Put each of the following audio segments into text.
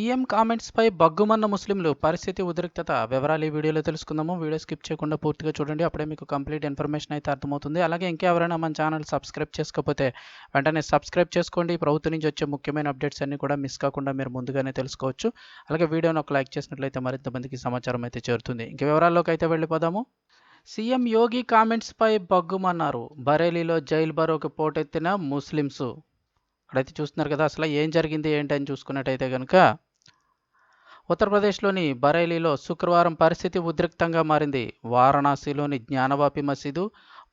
CM కామెంట్స్పై బగ్గుమన్న ముస్లింలు పరిస్థితి ఉద్రిక్తత వివరాలు ఈ వీడియోలో తెలుసుకుందాము. వీడియో స్కిప్ చేయకుండా పూర్తిగా చూడండి. అప్పుడే మీకు కంప్లీట్ ఇన్ఫర్మేషన్ అయితే అర్థమవుతుంది. అలాగే ఇంకెవరైనా మన ఛానల్ సబ్స్క్రైబ్ చేసుకోకపోతే వెంటనే సబ్స్క్రైబ్ చేసుకోండి. ప్రభుత్వం నుంచి వచ్చే ముఖ్యమైన అప్డేట్స్ అన్ని కూడా మిస్ కాకుండా మీరు ముందుగానే తెలుసుకోవచ్చు. అలాగే వీడియోని ఒక లైక్ చేసినట్లయితే మరింత మందికి సమాచారం అయితే చేరుతుంది. ఇంక వివరాల్లోకి అయితే వెళ్ళిపోదాము. సీఎం యోగి కామెంట్స్పై బగ్గుమన్నారు. బరేలీలో జైల్ బరోకి పోటెత్తిన ముస్లిమ్స్ అక్కడైతే చూస్తున్నారు కదా అసలు ఏం జరిగింది ఏంటి అని చూసుకున్నట్టయితే కనుక ఉత్తరప్రదేశ్లోని బరైలీలో శుక్రవారం పరిస్థితి ఉద్రిక్తంగా మారింది. వారణాసిలోని జ్ఞానవాపి మసీదు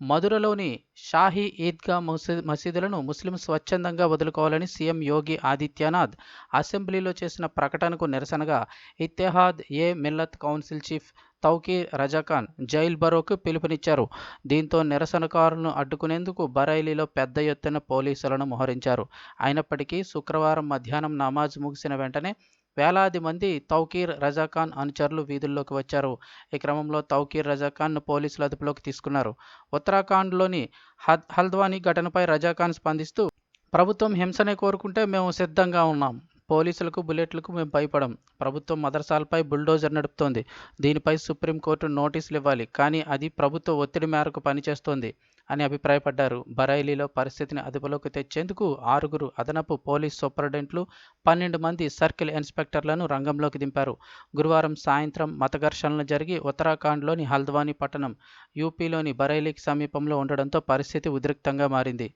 మధురలోని షాహీ ఈద్గా మసీ మసీదులను ముస్లిం స్వచ్ఛందంగా వదులుకోవాలని సీఎం యోగి ఆదిత్యనాథ్ అసెంబ్లీలో చేసిన ప్రకటనకు నిరసనగా Ittehad e Millat council chief Tauqeer Raza Khan jail బరోకు పిలుపునిచ్చారు. దీంతో నిరసనకారులను అడ్డుకునేందుకు బరైలీలో పెద్ద ఎత్తున పోలీసులను మోహరించారు. అయినప్పటికీ శుక్రవారం మధ్యాహ్నం నమాజ్ ముగిసిన వెంటనే వేలాది మంది తౌకీర్ రజాఖాన్ అనుచరులు వీధుల్లోకి వచ్చారు. ఈ క్రమంలో తౌకీర్ రజాఖాన్ను పోలీసులు అదుపులోకి తీసుకున్నారు. ఉత్తరాఖండ్లోని హద్ హల్ద్వానీ ఘటనపై రజాఖాన్ స్పందిస్తూ ప్రభుత్వం హింసనే కోరుకుంటే మేము సిద్ధంగా ఉన్నాం. పోలీసులకు బుల్లెట్లకు మేము భయపడం. ప్రభుత్వం మదర్సాలపై బుల్డోజర్ నడుపుతోంది. దీనిపై సుప్రీంకోర్టు నోటీసులు ఇవ్వాలి కానీ అది ప్రభుత్వ ఒత్తిడి మేరకు పనిచేస్తోంది అని అభిప్రాయపడ్డారు. బరైలీలో పరిస్థితిని అదుపులోకి తెచ్చేందుకు ఆరుగురు అదనపు పోలీస్ సూపరింటెండెంట్లు పన్నెండు మంది సర్కిల్ ఇన్స్పెక్టర్లను రంగంలోకి దింపారు. గురువారం సాయంత్రం మత ఘర్షణలు జరిగి ఉత్తరాఖండ్లోని హల్ద్వానీ పట్టణం యూపీలోని బరైలీకి సమీపంలో ఉండడంతో పరిస్థితి ఉద్రిక్తంగా మారింది.